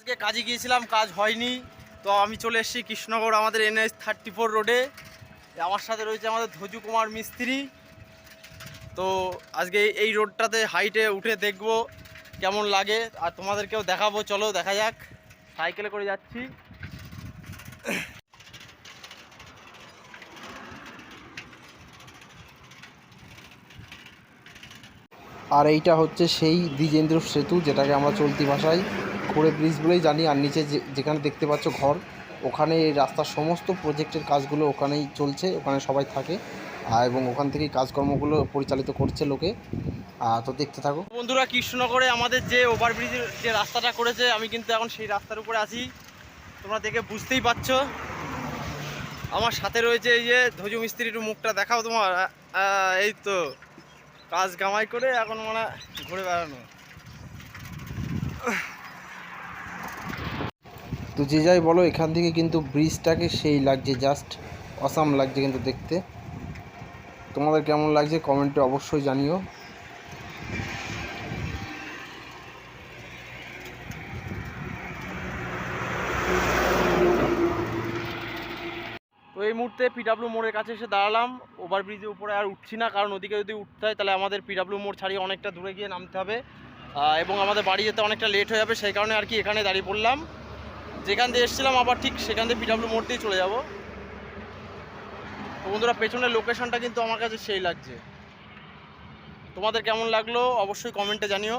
আজকে কাজে গিয়েছিলাম, কাজ হয়নি। তো আমি চলে এসেছি কৃষ্ণনগর, আমাদের এনএস থার্টি ফোর রোডে আমার সাথে রয়েছে আমাদের ধজু কুমার মিস্ত্রি। তো আজকে এই রোডটাতে হাইটে উঠে দেখব কেমন লাগে। আর তোমাদেরকেও দেখাবো, চলো দেখা যাক। সাইকেলে করে যাচ্ছি। আর এইটা হচ্ছে সেই দ্বিজেন্দ্র সেতু, যেটাকে আমরা চলতি ভাষায় খড়ে ব্রিজ বলেই জানি, আর নিচে যে যেখানে দেখতে পাচ্ছ ঘর, ওখানে রাস্তার সমস্ত প্রজেক্টের কাজগুলো ওখানেই চলছে, ওখানে সবাই থাকে এবং ওখান থেকেই কাজকর্মগুলো পরিচালিত করছে লোকে। তো দেখতে থাকো। বন্ধুরা, কৃষ্ণনগরে আমাদের যে ওভারব্রিজের যে রাস্তাটা করেছে, আমি কিন্তু এখন সেই রাস্তার উপরে আছি। তোমরা দেখে বুঝতেই পারছ। আমার সাথে রয়েছে এই যে ধজু মিস্ত্রি, একটু মুখটা দেখাও তোমার। এই তো, কাজ কামাই করে এখন মানে ঘুরে বেড়ানো। তো যে যাই বলো, এখান থেকে কিন্তু ব্রিজটাকে সেই লাগছে জাস্ট অসাম লাগছে কিন্তু দেখতে। তোমাদের কেমন লাগছে কমেন্টে অবশ্যই জানিও। তো এই মুহূর্তে পিডাব্লিউ মোড়ের কাছে এসে দাঁড়ালাম। ওভারব্রিজের উপরে আর উঠছি না, কারণ ওদিকে যদি উঠতে হয়, তাহলে আমাদের পিডাব্লিউ মোড় ছাড়িয়ে অনেকটা দূরে গিয়ে নামতে হবে। এবং আমাদের বাড়ি যেতে অনেকটা লেট হয়ে যাবে, সেই কারণে আর কি এখানে দাঁড়িয়ে পড়লাম। যেখান দিয়ে এসেছিলাম আবার ঠিক সেখান দিয়ে পিডাব্লিউ মোড় দিয়ে চলে যাব। তো বন্ধুরা, পেছনের লোকেশনটা কিন্তু আমার কাছে সেই লাগছে। তোমাদের কেমন লাগল? অবশ্যই কমেন্টে জানিও।